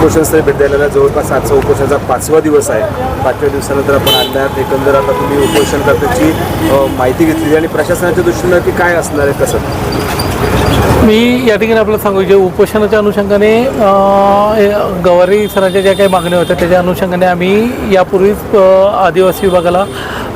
उपोषणस्थळी भेट द्यायला जवळपास आजचा उपोषणाचा पाचवा दिवस आहे. पाचव्या दिवसानंतर आपण आणल्यात एकंदर आता तुम्ही उपोषण करण्याची माहिती घेतली आणि प्रशासनाच्या दृष्टीनं की काय असणार आहे कसं? मी या ठिकाणी आपल्याला सांगू इच्छितो उपोषणाच्या अनुषंगाने गवारी सरांच्या ज्या काही मागण्या होत्या त्याच्या अनुषंगाने आम्ही यापूर्वीच आदिवासी विभागाला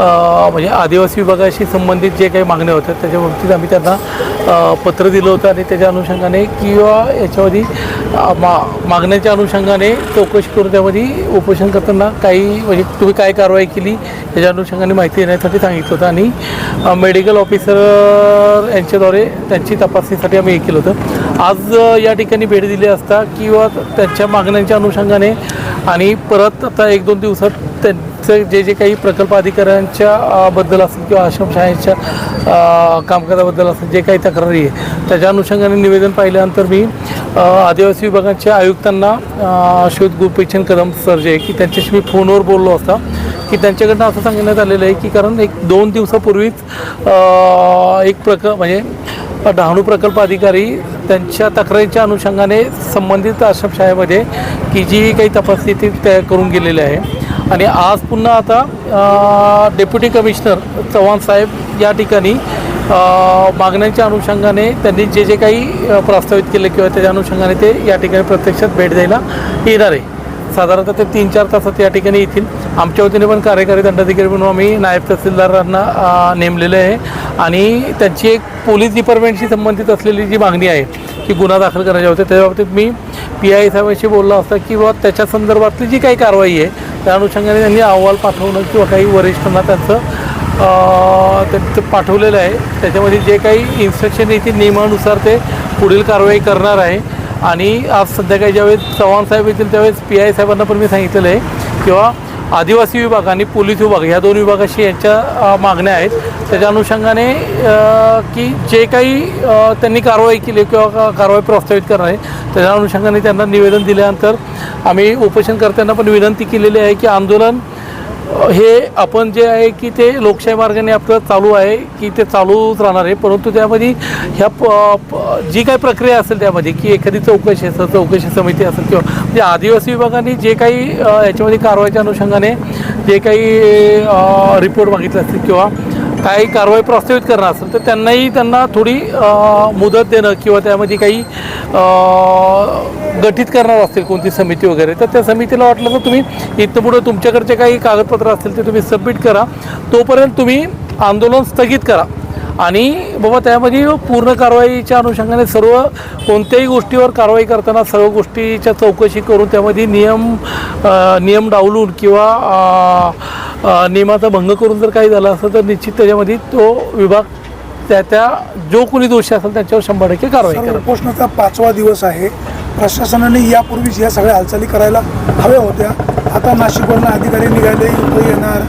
म्हणजे आदिवासी विभागाशी संबंधित जे काही मागण्या होत्या त्याच्या बाबतीत आम्ही त्यांना पत्र दिलं होतं आणि त्याच्या अनुषंगाने किंवा याच्यामध्ये मा मागण्याच्या अनुषंगाने चौकशी करून त्यामध्ये उपोषण करताना काही म्हणजे तुम्ही काय कारवाई केली याच्या अनुषंगाने माहिती देण्यासाठी सांगितलं होतं आणि मेडिकल ऑफिसर यांच्याद्वारे त्यांची तपासणीसाठी आम्ही हे केलं होतं. आज या ठिकाणी भेट दिली असता किंवा त्यांच्या मागण्यांच्या अनुषंगाने आणि परत आता एक दोन दिवसात चं जे जे काही प्रकल्प अधिकाऱ्यांच्या बद्दल असेल किंवा आश्रमशाळेच्या कामकाजाबद्दल असेल जे काही तक्रारी आहे त्याच्या अनुषंगाने निवेदन पाहिल्यानंतर मी आदिवासी विभागाच्या आयुक्तांना शोध गोपीचंद कदम सर जे आहे की त्यांच्याशी मी फोनवर बोललो असता की त्यांच्याकडनं असं सांगण्यात आलेलं आहे की कारण एक दोन दिवसापूर्वीच एक प्रक म्हणजे डहाणू प्रकल्प अधिकारी त्यांच्या तक्रारीच्या अनुषंगाने संबंधित आश्रमशाळेमध्ये की जी काही तपासणी ती तयार करून गेलेली आहे आणि आज पुन्हा आता डेप्युटी कमिशनर चव्हाण साहेब या ठिकाणी मागण्यांच्या अनुषंगाने त्यांनी जे जे काही प्रस्तावित केले किंवा त्याच्या अनुषंगाने ते या ठिकाणी प्रत्यक्षात भेट द्यायला येणार आहे. साधारणतः ते तीन चार तासात या ठिकाणी येतील. आमच्या वतीने पण कार्यकारी दंडाधिकारी म्हणून आम्ही नायब तहसीलदारांना नेमलेलं आहे. आणि त्यांची एक पोलीस डिपार्टमेंटशी संबंधित असलेली जी मागणी आहे की गुन्हा दाखल करायच्या होत्या त्याच्या बाबतीत मी पी आय साहेबांशी बोललो असता किंवा त्याच्या संदर्भातली जी काही कारवाई आहे त्या अनुषंगाने त्यांनी अहवाल पाठवणं किंवा काही वरिष्ठांना त्यांचं त्यांचं पाठवलेलं आहे. त्याच्यामध्ये जे काही इन्स्ट्रक्शन येतील नियमानुसार ते पुढील कारवाई करणार आहे. आणि आज संध्याकाळी ज्यावेळेस चव्हाण साहेब येतील त्यावेळेस पी आय साहेबांना पण मी सांगितलेलं आहे किंवा आदिवासी विभाग आणि पोलीस विभाग ह्या दोन विभागाशी यांच्या मागण्या आहेत. त्याच्या अनुषंगाने की जे काही त्यांनी कारवाई केली किंवा का- कारवाई प्रस्तावित करणार आहे त्याच्या अनुषंगाने त्यांना निवेदन दिल्यानंतर आम्ही उपोषणकर्त्यांना पण विनंती केलेली आहे की आंदोलन हे आपण जे आहे की ते लोकशाही मार्गाने आपलं चालू आहे की ते चालूच राहणार आहे. परंतु त्यामध्ये ह्या प जी काही प्रक्रिया असेल त्यामध्ये की एखादी चौकशी असेल चौकशी समिती असेल किंवा म्हणजे आदिवासी विभागाने जे काही याच्यामध्ये कारवाईच्या अनुषंगाने जे काही रिपोर्ट मागितले असतील किंवा काही कारवाई प्रस्तावित करणं असेल तर त्यांनाही त्यांना थोडी मुदत देणं किंवा त्यामध्ये काही गठीत करणार असतील कोणती समिती वगैरे तर त्या समितीला वाटलं तर तुम्ही इथं पुढं तुमच्याकडचे काही कागदपत्र असतील ते तुम्ही सबमिट करा. तोपर्यंत तुम्ही आंदोलन स्थगित करा. आणि बाबा त्यामध्ये पूर्ण कारवाईच्या अनुषंगाने सर्व कोणत्याही गोष्टीवर कारवाई करताना सर्व गोष्टीच्या चौकशी करून त्यामध्ये नियम नियम डावलून किंवा नियमाचा भंग करून जर काही झालं असं तर निश्चित त्याच्यामध्ये तो विभाग त्या त्या जो कोणी दोषी असेल त्याच्यावर शंभर टक्के कारवाई करा. उपोषणाचा पाचवा दिवस आहे. प्रशासनाने यापूर्वीच या सगळ्या हालचाली करायला हव्या होत्या. आता नाशिकवरून अधिकारी निघाले इथं येणार.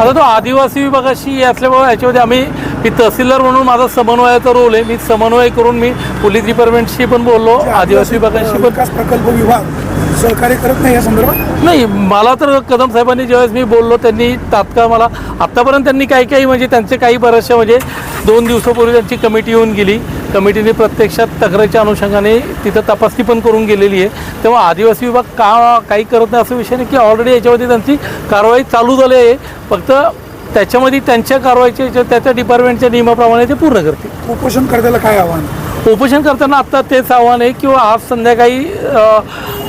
आता तो आदिवासी विभागाशी असल्यामुळे याच्यामध्ये आम्ही मी तहसीलदार म्हणून माझा समन्वयाचा रोल आहे. मी समन्वय करून मी पोलीस डिपार्टमेंटशी पण बोललो आदिवासी विभागाशी पण विकास प्रकल्प विभाग सहकार्य करत नाही या संदर्भात? नाही मला तर कदम साहेबांनी ज्यावेळेस मी बोललो त्यांनी तात्काळ मला आत्तापर्यंत त्यांनी काही काही म्हणजे त्यांचे काही बऱ्याचशा म्हणजे दोन दिवसापूर्वी त्यांची कमिटी येऊन गेली. कमिटीने प्रत्यक्षात तक्रारीच्या अनुषंगाने तिथं तपासणी पण करून गेलेली आहे. तेव्हा आदिवासी विभाग का काही करत नाही असं विषय नाही की ऑलरेडी याच्यामध्ये त्यांची कारवाई चालू झाली आहे. फक्त त्याच्यामध्ये त्यांच्या कारवाईच्या याच्या- त्या त्या डिपार्टमेंटच्या नियमाप्रमाणे ते पूर्ण करतील. उपोषण करताना काय आव्हान? उपोषण करताना आत्ता तेच आव्हान आहे किंवा आज संध्याकाळी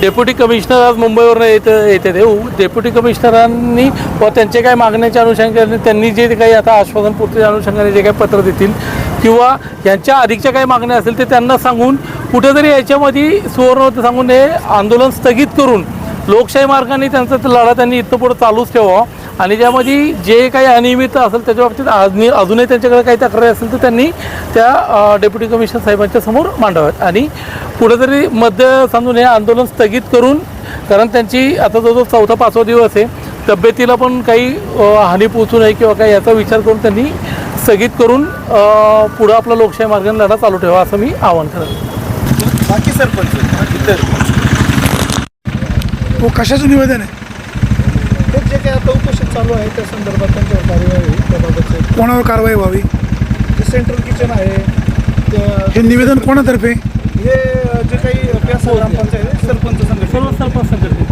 डेप्युटी कमिशनर आज मुंबईवरून येत येते ते डेप्युटी कमिशनरांनी व त्यांचे काही मागण्याच्या अनुषंगाने त्यांनी जे काही आता आश्वासन पूर्तीच्या अनुषंगाने जे काही पत्र देतील किंवा यांच्या अधिकच्या काही मागण्या असतील ते त्यांना सांगून कुठेतरी याच्यामध्ये सुवर्ण सांगून हे आंदोलन स्थगित करून लोकशाही मार्गाने त्यांचा लढा त्यांनी इथं पुढं चालूच ठेवावा. आणि ज्यामध्ये जे काही अनियमित असेल त्याच्या बाबतीत अजूनही अजूनही त्यांच्याकडे काही तक्रारी असेल तर त्यांनी त्या डेप्युटी कमिशनर साहेबांच्या समोर मांडाव्यात. आणि कुठेतरी मध्य सांगून हे आंदोलन स्थगित करून कारण त्यांची आता जवळजवळ चौथा पाचवा दिवस आहे तब्येतीला पण काही हानी पोचू नये किंवा काही याचा विचार करून त्यांनी स्थगित करून पुढं आपला लोकशाही मार्गाने लढा चालू ठेवा असं मी आवाहन करेन बाकी सरपंच हो कशाचं निवेदन आहे? ते जे काही आता उपोषण चालू आहे त्या संदर्भात त्यांच्यावर कार्यवाही होईल त्याबाबतचे कोणावर कारवाई व्हावी? जे सेंट्रल किचन आहे त्या- हे निवेदन कोणातर्फे? हे जे काही प्यासा ग्रामपंचायत आहे, सरपंच संघटना सर्व सरपंच संघटनेत